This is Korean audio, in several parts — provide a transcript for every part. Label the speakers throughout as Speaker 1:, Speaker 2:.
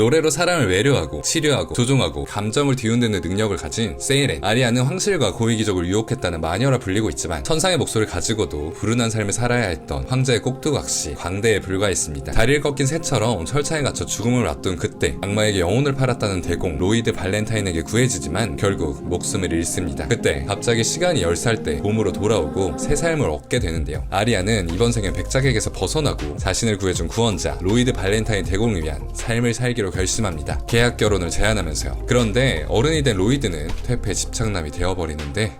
Speaker 1: 노래로 사람을 외려하고 치료하고 조종하고 감정을 뒤흔드는 능력을 가진 세이렌 아리아는 황실과 고위기족을 유혹했다는 마녀라 불리고 있지만 천상의 목소리를 가지고도 불운한 삶을 살아야 했던 황제의 꼭두각시 광대에 불과했습니다. 다리를 꺾인 새처럼 철창에 갇혀 죽음을 앞둔 그때 악마에게 영혼을 팔았다는 대공 로이드 발렌타인에게 구해지지만 결국 목숨을 잃습니다. 그때 갑자기 시간이 10살 때 봄으로 돌아오고 새 삶을 얻게 되는데요. 아리아는 이번 생엔 백작에게서 벗어나고 자신을 구해준 구원자 로이드 발렌타인 대공을 위한 삶을 살기로 결심합니다. 계약 결혼을 제안하면서요. 그런데 어른이 된 로이드는 퇴폐 집착남이 되어버리는데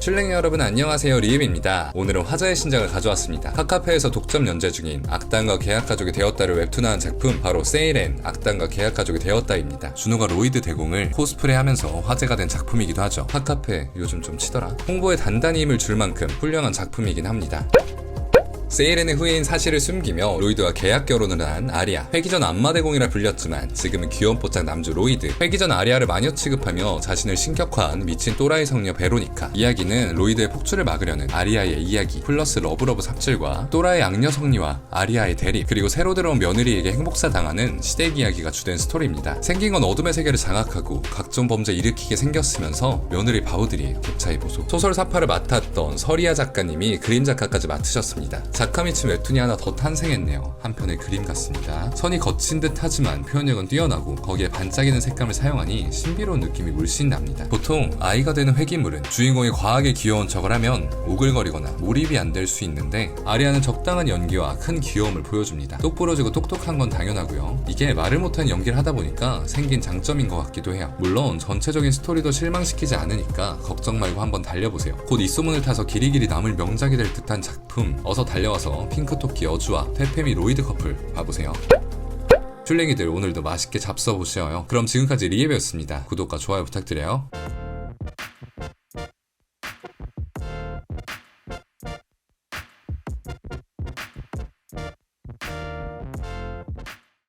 Speaker 1: 출랭이 여러분 안녕하세요. 리입입니다. 오늘은 화자의 신작을 가져왔습니다. 카카페에서 독점 연재 중인 악당과 계약가족이 되었다를 웹툰화한 작품 바로 세일엔 악당과 계약가족이 되었다입니다. 준호가 로이드 대공을 코스프레하면서 화제가 된 작품이기도 하죠. 카카페 요즘 좀 치더라. 홍보에 단단히 힘을 줄 만큼 훌륭한 작품이긴 합니다 세이렌의 후예인 사실을 숨기며 로이드와 계약 결혼을 한 아리아. 회기 전 안마대공이라 불렸지만 지금은 귀염뽀짝 남주 로이드. 회기 전 아리아를 마녀 취급하며 자신을 신격화한 미친 또라이 성녀 베로니카. 이야기는 로이드의 폭주를 막으려는 아리아의 이야기. 플러스 러브러브 삽질과 또라이 악녀 성리와 아리아의 대립. 그리고 새로 들어온 며느리에게 행복사 당하는 시댁 이야기가 주된 스토리입니다. 생긴 건 어둠의 세계를 장악하고 각종 범죄 일으키게 생겼으면서 며느리 바보들이 고차이 보소. 소설 사파를 맡았던 서리아 작가님이 그림 작가까지 맡으셨습니다. 미친 웹툰이 하나 더 탄생했네요. 한 편의 그림 같습니다. 선이 거친 듯 하지만 표현력은 뛰어나고 거기에 반짝이는 색감을 사용하니 신비로운 느낌이 물씬 납니다. 보통 아이가 되는 회기물은 주인공이 과하게 귀여운 척을 하면 오글거리거나 몰입이 안 될 수 있는데 아리아는 적당한 연기와 큰 귀여움을 보여줍니다. 똑부러지고 똑똑한 건 당연하고요. 이게 말을 못한 연기를 하다 보니까 생긴 장점인 것 같기도 해요. 물론 전체적인 스토리도 실망시키지 않으니까 걱정 말고 한번 달려보세요. 곧 이 소문을 타서 길이길이 남을 명작이 될 듯한 작품 어서 달려 와서 핑크토끼 여주와 퇴페미 로이드 커플 봐보세요. 출랭이들 오늘도 맛있게 잡숴보시어요. 그럼 지금까지 리에베였습니다. 구독과 좋아요 부탁드려요.